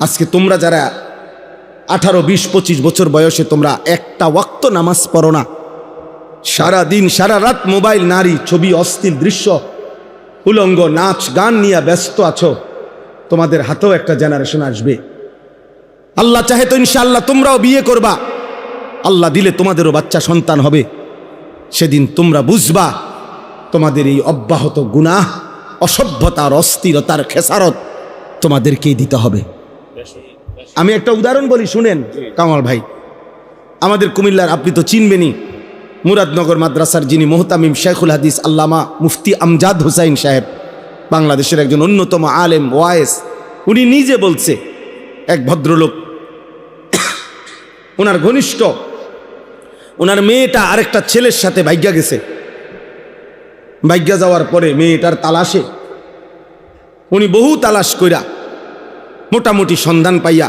আজকে তোমরা যারা আঠারো, বিশ, পঁচিশ বছর বয়সে তোমরা একটা ওয়াক্ত নামাজ পড়ো না। সারা দিন সারা রাত মোবাইল, নারী, ছবি, অস্থির দৃশ্য, উলঙ্গ নাচ, গান নিয়ে ব্যস্ত আছো, তোমাদের হাতেও একটা জেনারেশন আসবে। আল্লাহ চাহে তো ইনশাআল্লাহ তোমরাও বিয়ে করবা। আল্লাহ দিলে তোমাদেরও বাচ্চা সন্তান হবে। সেদিন তোমরা বুঝবা, তোমাদের এই অব্যাহত গুনাহ, অসভ্যতার, অস্থিরতার খেসারত তোমাদেরকেই দিতে হবে। আমি একটা উদাহরণ বলি শুনেন কামাল ভাই। আমাদের কুমিল্লার আপনি তো চিনবেনই। মুরাদনগর মাদ্রাসার যিনি মোহতামিম শেখুল হাদিস আল্লামা মুফতি আমজাদ হুসাইন সাহেব বাংলাদেশের একজন অন্যতম আলেম ওয়ায়েস উনি নিজে বলছে এক ভদ্রলোক ওনার ঘনিষ্ঠ ওনার মেয়েটা আরেকটা ছেলের সাথে ভাগ্যা গেছে। ভাগ্যা যাওয়ার পরে মেয়েটার তালাশে উনি বহু তালাশ কইরা মোটামুটি সন্ধান পাইয়া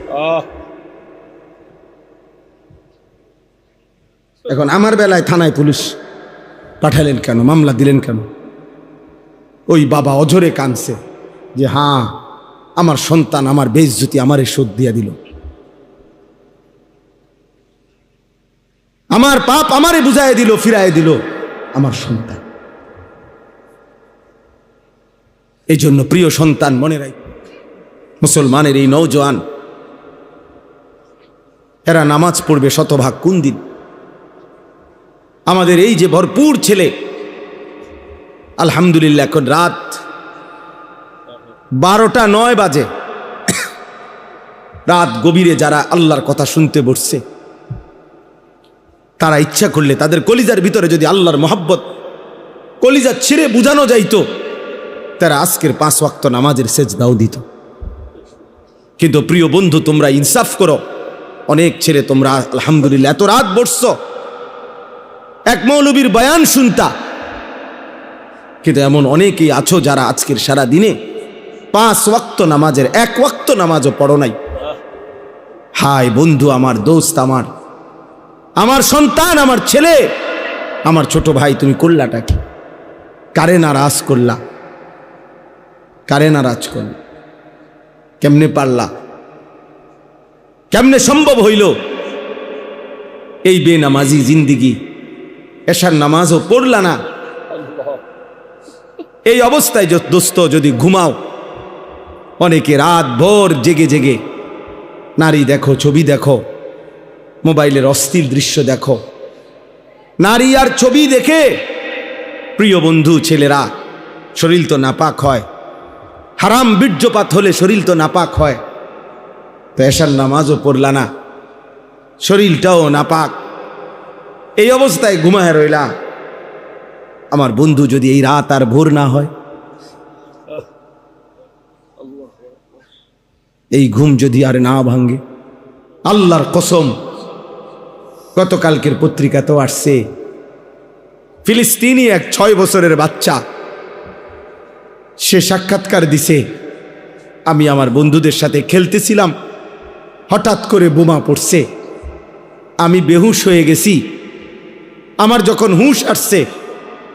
এখন আমার বেলায় থানায় পুলিশ পাঠালেন কেন? মামলা দিলেন কেন? ওই বাবা অঝরে কানছে যে হ্যাঁ আমার সন্তান আমার বেইজ্জতি আমারে শোধ দিয়ে দিল। আমার পাপ আমারে বুঝাই দিল ফিরাই দিল আমার সন্তান। এই জন্য প্রিয় সন্তান মনে রাখ, মুসলমানের এই নৌজওয়ান এরা নামাজ পড়বে শতভাগ কোন দিন? আমাদের এই যে ভরপুর ছেলে, আলহামদুলিল্লাহ, এখন রাত বারোটা নয় বাজে। রাত গভীরে যারা আল্লাহর কথা শুনতে বসছে, তারা ইচ্ছা করলে তাদের কলিজার ভিতরে যদি আল্লাহর মোহাব্বত, কলিজা ছিঁড়ে বুঝানো যাইতো, তারা আজকের পাঁচ ওয়াক্ত নামাজের সেজ দাও দিত। কিন্তু প্রিয় বন্ধু, তোমরা ইনসাফ করো। অনেক ছেলে তোমরা, আলহামদুলিল্লাহ, এত রাত বসছ। এক মৌলবীর বয়ান শুনতা। কিন্তু এমন অনেকেই আছো যারা আজকের সারা দিনে পাঁচ ওয়াক্ত নামাজের এক ওয়াক্ত নামাজও পড়ো নাই। হাই বন্ধু, আমার দোস্ত আমার আমার সন্তান, আমার ছেলে, আমার ছোট ভাই, তুমি করলাটা কি? কারে নারাজ করলা? কারে নারাজ করলা? কেমনে পারলা? কেমনে সম্ভব হইল? এই বেনামাজি জিন্দিগি, এশার নামাজও পড়লা না। এই অবস্থায় দোস্ত, যদি ঘুমাও, অনেকে রাত ভোর জেগে জেগে নারী দেখো, ছবি দেখো, মোবাইলের অস্থির দৃশ্য দেখো। নারী আর ছবি দেখে প্রিয় বন্ধু, ছেলেরা, শরীর তো নাপাক হয়। হারাম বীর্যপাত হলে শরীর তো নাপাক হয়। তো এশার নামাজও পড়লা না। শরীরটাও নাপাক। এই অবস্থায় ঘুমায় রইলা। আমার বন্ধু যদি এই রাত আর ভোর না হয়, এই ঘুম যদি আর না ভাঙ্গে আল্লাহর কসম, গতকালকের পত্রিকা তো আসছে। ফিলিস্তিনি এক ছয় বছরের বাচ্চা, সে সাক্ষাৎকার দিছে, আমি আমার বন্ধুদের সাথে খেলতেছিলাম হঠাৎ করে বোমা পড়ছে। আমি বেহুশ হয়ে গেছি। আমার যখন হুঁশ আসছে,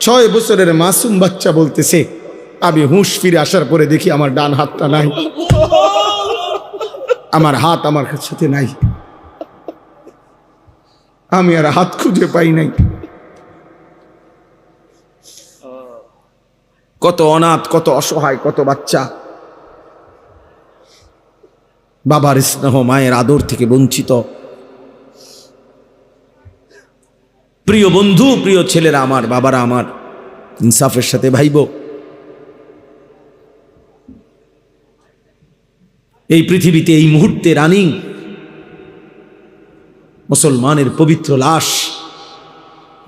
ছয় বছরের মাসুম বাচ্চা বলতেছে, আমি হুঁশ ফিরে আসার পরে দেখি আমার ডান হাতটা নাই। আমার হাত আমার সাথে নাই। আমি আর হাত খুঁজে পাই নাই। কত অনাথ, কত অসহায়, কত বাচ্চা। বাবার স্নেহ মায়ের আদর থেকে বঞ্চিত। প্রিয় বন্ধু, প্রিয় ছেলেরা, আমার বাবারা, আমার ইনসাফের সাথে ভাইব। এই পৃথিবীতে, এই মুহূর্তে রানিং, মুসলমানের পবিত্র লাশ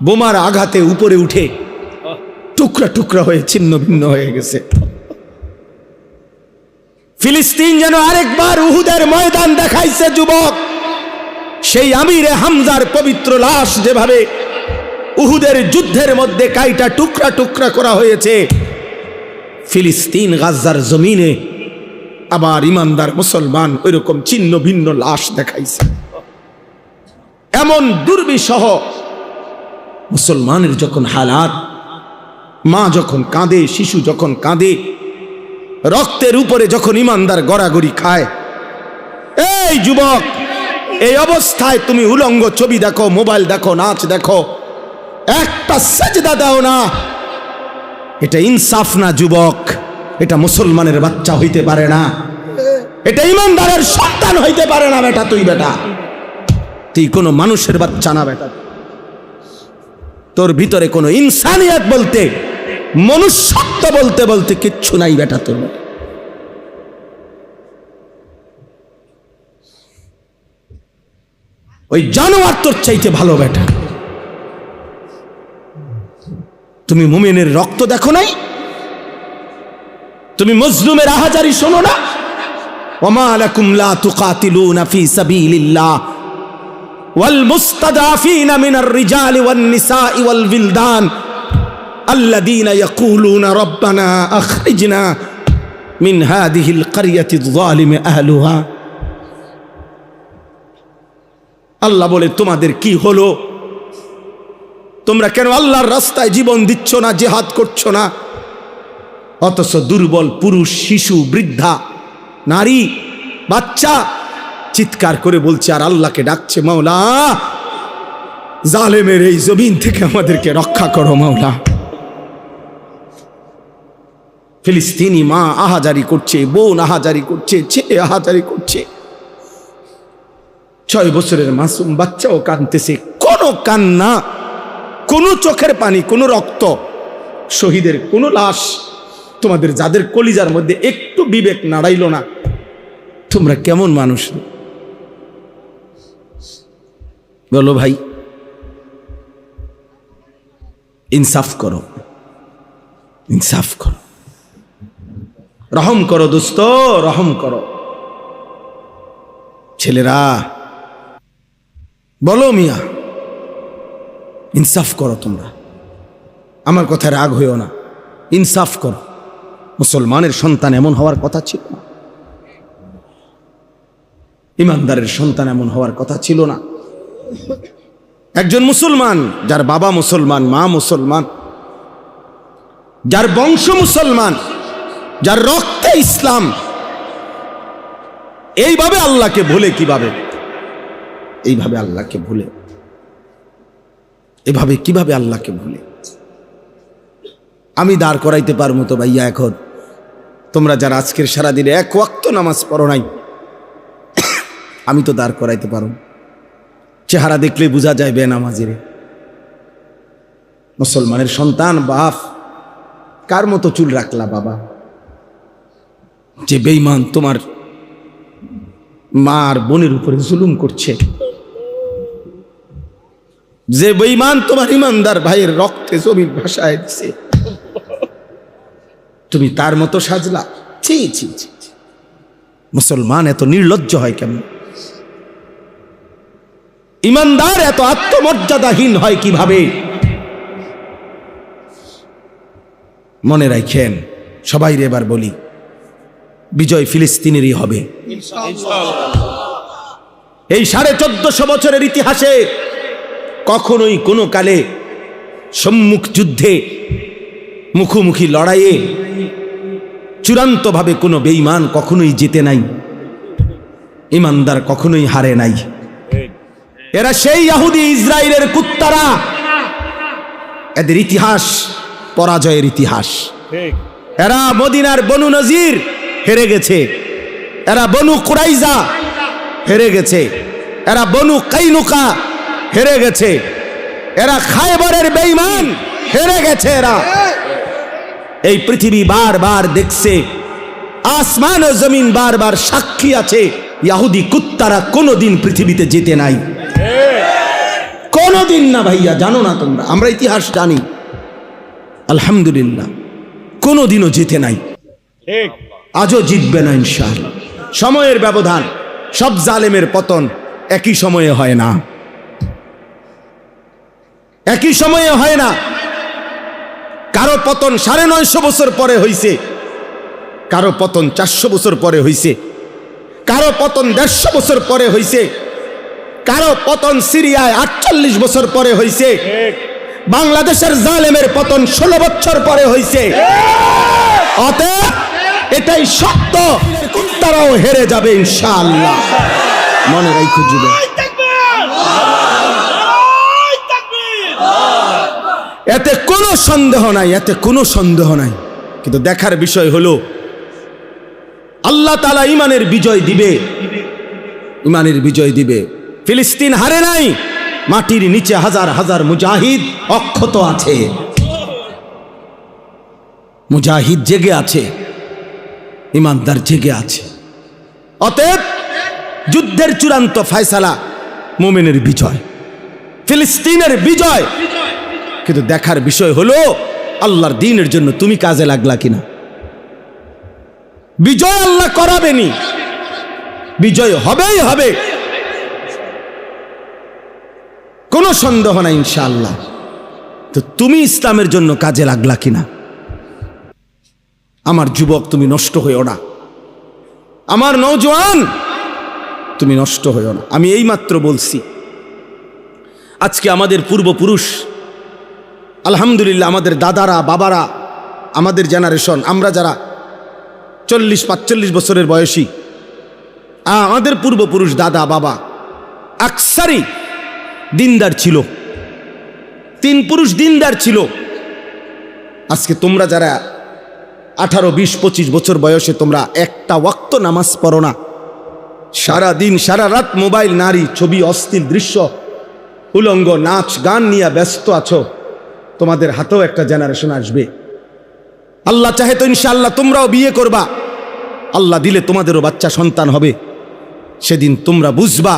বোমার আঘাতে উপরে উঠে টুকরা টুকরা হয়ে, ছিন্ন ভিন্ন হয়ে গেছে। ফিলিস্তিন যেন আরেকবার উহুদের ময়দান দেখাইছে, যুবক। সেই আমিরে হামজার পবিত্র লাশ যেভাবে উহুদের যুদ্ধের মধ্যে কাইটা টুকরা টুকরা করা হয়েছে, ফিলিস্তিন গাজার জমিনে আবার ইমানদার মুসলমান ওইরকম ছিন্ন ভিন্ন লাশ দেখাইছে। এমন দুর্বিসহ মুসলমানের যখন হালাত, মা যখন কাঁদে, শিশু যখন কাঁদে রক্তের উপরে যখন ইমানদার গড়াগড়ি খায়, এই যুবক, এই অবস্থায় তুমি উলঙ্গ ছবি দেখো, মোবাইল দেখো, নাচ দেখো, একটা সেজদা দাও না। এটা ইনসাফ না যুবক, এটা মুসলমানের বাচ্চা হইতে পারে না। এটা ইমানদারের সন্তান হইতে পারে না বেটা তুই বেটা। তুই কোনো মানুষের বাচ্চা না বেটা। তোর ভিতরে কোনো ইনসানিয়াত বলতে সত্য বলতে বলতে কিচ্ছু নাই বেটা তোর ওই জানোয়ার তোর চাইতে ভালো বেটা। তুমি মুমিনের রক্ত দেখো নাই? তুমি মজলুমের আহাজারি শোনো না? ওমালাকুম আল্লা দিনা ইয়াকুলুনা রব্বানা আখরিজনা মিন হাদিহিল কারিয়াতি জালিমে আল্লাহ বলে তোমাদের কি হলো তোমরা কেন আল্লাহর রাস্তায় জীবন দিচ্ছ না জেহাদ করছ না অথচ দুর্বল পুরুষ শিশু বৃদ্ধা নারী বাচ্চা চিৎকার করে বলছে আর আল্লাহকে ডাকছে মাওলা জালেমের এই জমিন থেকে আমাদেরকে রক্ষা করো মাওলা ফিলিস্তিনি মা আহাজারি করছে, বোন আহাজারি করছে, ছেলে আহাজারি করছে। ছয় বছরের মাসুম বাচ্চাও কাঁদতেছে, কোনো কান্না, কোনো চোখের পানি, কোনো রক্ত, শহীদের কোনো লাশ, তোমাদের যাদের কলিজার মধ্যে একটু বিবেক নাড়াইল না, তোমরা কেমন মানুষ? বলো ভাই, ইনসাফ করো ইনসাফ করো। রহম করো দোস্ত, রহম করো। ছেলেরা, বলো মিয়া, ইনসাফ করো তোমরা। আমার কথায় রাগ হইও না, ইনসাফ করো। মুসলমানের সন্তান এমন হওয়ার কথা ছিল না। ইমানদারের সন্তান এমন হওয়ার কথা ছিল না। একজন মুসলমান, যার বাবা মুসলমান, মা মুসলমান, যার বংশ মুসলমান যার রক্তে ইসলাম। এইভাবে আল্লাহকে ভুলে কীভাবে? এইভাবে আল্লাহকে ভুলে। এভাবে কীভাবে আল্লাহকে ভুলে? আমি দাঁড় করাইতে পারব তো ভাইয়া এখন। তোমরা যারা আজকের সারাদিনে এক ওয়াক্ত নামাজ পড়ো নাই, আমি তো দাঁড় করাইতে পারো চেহারা দেখলে বোঝা যায় বেনামাজিরে। মুসলমানের সন্তান, বাপ, কার মতো চুল রাখলা বাবা? যে বেইমান তোমার মার বোনের উপরে জুলুম করছে। যে বেইমান তোমার ইমানদার ভাইয়ের রক্তে জমির ভাষায় দিছে। তুমি তার মতো সাজলা। ছি ছি ছি। মুসলমান এত নির্লজ্জ হয় কেমন? ইমানদার এত আত্মমর্যাদাহীন হয় কীভাবে? মনে রাখেন সবাই রে এবার বলি বিজয় ফিলিস্তিনেরই হবে। এই সাড়ে চোদ্দশো বছরের ইতিহাসে কখনোই কোনো কালে সম্মুখ যুদ্ধে মুখোমুখি লড়াইয়ে চূড়ান্তভাবে কোনো বেইমান কখনোই জিতে নাই ইমানদার কখনোই হারে নাই। এরা সেই ইয়াহুদি ইসরায়েলের কুত্তারা। এদের ইতিহাস পরাজয়ের ইতিহাস। এরা মদিনার বনু নজির হেরে গেছে। এরা বনু কুরাইজা হেরে গেছে। এরা বনু কাইনুকা হেরে গেছে। এরা খায়বরের বেইমান হেরে গেছে এরা। এই পৃথিবী বারবার দেখছে, আসমান ও জমিন বারবার সাক্ষী আছে, ইয়াহুদি কুত্তারা কোনোদিন পৃথিবীতে যেতে নাই। কোনোদিন না ভাইয়া, জানো না তোমরা, আমরা ইতিহাস জানি। আলহামদুলিল্লাহ, কোনোদিনও যেতে নাই। আজও জিতবে না ইনশাল সময়ের ব্যবধান, সব জালেমের পতন একই সময়ে হয় না। একই সময়ে হয় না। কারও পতন সাড়ে নয়শো বছর পরে হইছে, কারও পতন চারশো বছর পরে হইছে, কারও পতন দেড়শো বছর পরে হইছে, কারও পতন সিরিয়ায় আটচল্লিশ বছর পরে হইছে, বাংলাদেশের জালেমের পতন ষোলো বছর পরে হইছে। অতএব এটাই সত্য। তারাও হেরে যাবে ইনশাআল্লাহ। মনে রাখো যুবক এতে কোনো সন্দেহ নাই এতে কোনো সন্দেহ নাই। কিন্তু দেখার বিষয় হলো আল্লাহ তালা ইমানের বিজয় দিবে। ইমানের বিজয় দিবে। ফিলিস্তিন হারে নাই মাটির নিচে হাজার হাজার মুজাহিদ অক্ষত আছে। মুজাহিদ জেগে আছে। ইমানদার জেগে আছে। অতএব যুদ্ধের চূড়ান্ত ফয়সালা মোমেনের বিজয়, ফিলিস্তিনের বিজয়। কিন্তু দেখার বিষয় হলো, আল্লাহর দিনের জন্য তুমি কাজে লাগলা কিনা? বিজয় আল্লাহ করাবেনি। বিজয় হবেই হবে। কোনো সন্দেহ নাই ইনশাআল্লাহ। তো তুমি ইসলামের জন্য কাজে লাগলা কিনা? আমার যুবক, তুমি নষ্ট হইও না। আমার নৌজওয়ান তুমি নষ্ট হইও না। আমি এইমাত্র বলছি, আজকে আমাদের পূর্বপুরুষ, আলহামদুলিল্লাহ আমাদের দাদারা, বাবারা, আমাদের জেনারেশন আমরা যারা চল্লিশ, পাঁচচল্লিশ বছরের বয়সী, আমাদের পূর্বপুরুষ দাদা, বাবা, আকসারি দিনদার ছিল। তিন পুরুষ দিনদার ছিল। আজকে তোমরা যারা আঠারো, বিশ, পঁচিশ বছর বয়সে তোমরা একটা ওয়াক্ত নামাজ পড়ো না। সারা দিন সারা রাত মোবাইল, নারী, ছবি, অস্থির দৃশ্য, উলঙ্গ নাচ, গান নিয়ে ব্যস্ত আছো। তোমাদের হাতেও একটা জেনারেশন আসবে। আল্লাহ চাহে তো ইনশাআল্লাহ তোমরাও বিয়ে করবা। আল্লাহ দিলে তোমাদেরও বাচ্চা সন্তান হবে। সেদিন তোমরা বুঝবা,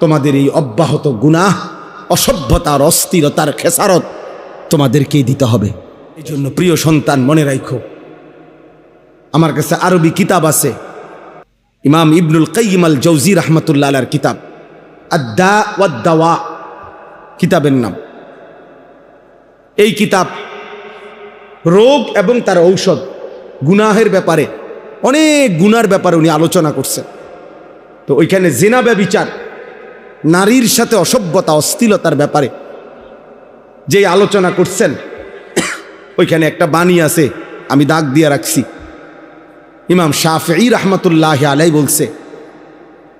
তোমাদের এই অব্যাহত গুনাহ, অসভ্যতার, অস্থিরতার খেসারত তোমাদেরকেই দিতে হবে। এই জন্য প্রিয় সন্তান, মনে রাখো আমার কাছে আরবি কিতাব আছে। ইমাম ইবনুল কাইম আল জৌজি রহমতুল্লাহ আলার কিতাব। আদা ওয়াদ্দাওয়া কিতাবের নাম। এই কিতাব রোগ এবং তার ঔষধ গুনাহের ব্যাপারে, অনেক গুনার ব্যাপারে উনি আলোচনা করছেন। তো ওইখানে জেনা ব্যবিচার, নারীর সাথে অসভ্যতা, অস্থিলতার ব্যাপারে যে আলোচনা করছেন, ওইখানে একটা বাণী আছে, আমি দাগ দিয়ে রাখছি। ইমাম শাফি রহমতুল্লাহ আলাই বলছে,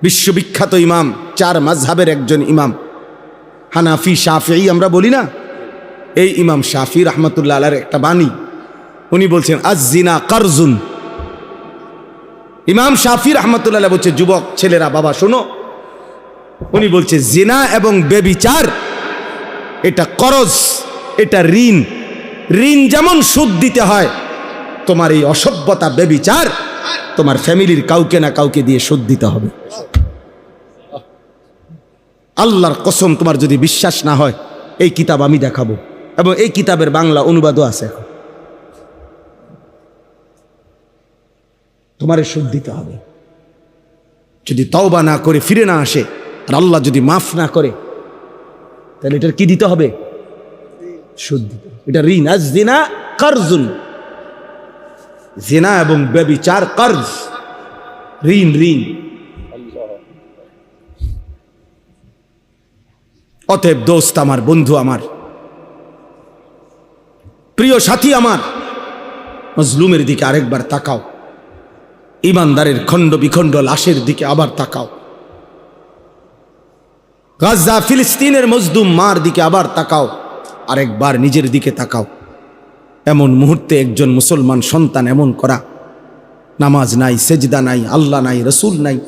বিশ্ববিখ্যাত ইমাম, চার মাঝহাবের একজন ইমাম। হানাফি শাফি আমরা বলি না? এই ইমাম শাফি রহমতুল্লাহ আলার একটা বাণী। উনি বলছেন আজিনা কারজুন। ইমাম শাফি রহমতুল্লাহ বলছে, যুবক, ছেলেরা, বাবা, শোনো। উনি বলছে, জিনা এবং বেবিচার, এটা করজ, এটা ঋণ। ঋণ যেমন সুদ দিতে হয় তোমার এই অসভ্যতা বেবিচার তোমার ফ্যামিলির কাউকে না কাউকে দিয়ে সুদ দিতে হবে। আল্লাহর কসম তোমার যদি বিশ্বাস না হয়, এই কিতাব আমি দেখাবো এবং এই কিতাবের বাংলা অনুবাদও আছে এখন। তোমারে সুদ দিতে হবে। যদি তওবা না করে ফিরে না আসে, আর আল্লাহ যদি মাফ না করে, তাহলে এটার কি দিতে হবে? সুদ দিতে এটা ঋণ আজ দিনা কার্জুন। জেনা এবং ব্যবিচার, কর্জ। ঋণ ঋণ। অতএব দোস্ত আমার, বন্ধু আমার, প্রিয় সাথী আমার, মজলুমের দিকে আরেকবার তাকাও। ইমানদারের খণ্ড বিখণ্ড লাশের দিকে আবার তাকাও। গাজা ফিলিস্তিনের মজদুম মার দিকে আবার তাকাও। আরেকবার নিজের দিকে তাকাও। এমন মুহূর্তে একজন মুসলমান সন্তান এমন করা। নামাজ নাই, সেজদা নাই, আল্লাহ নাই, রসুল নাই।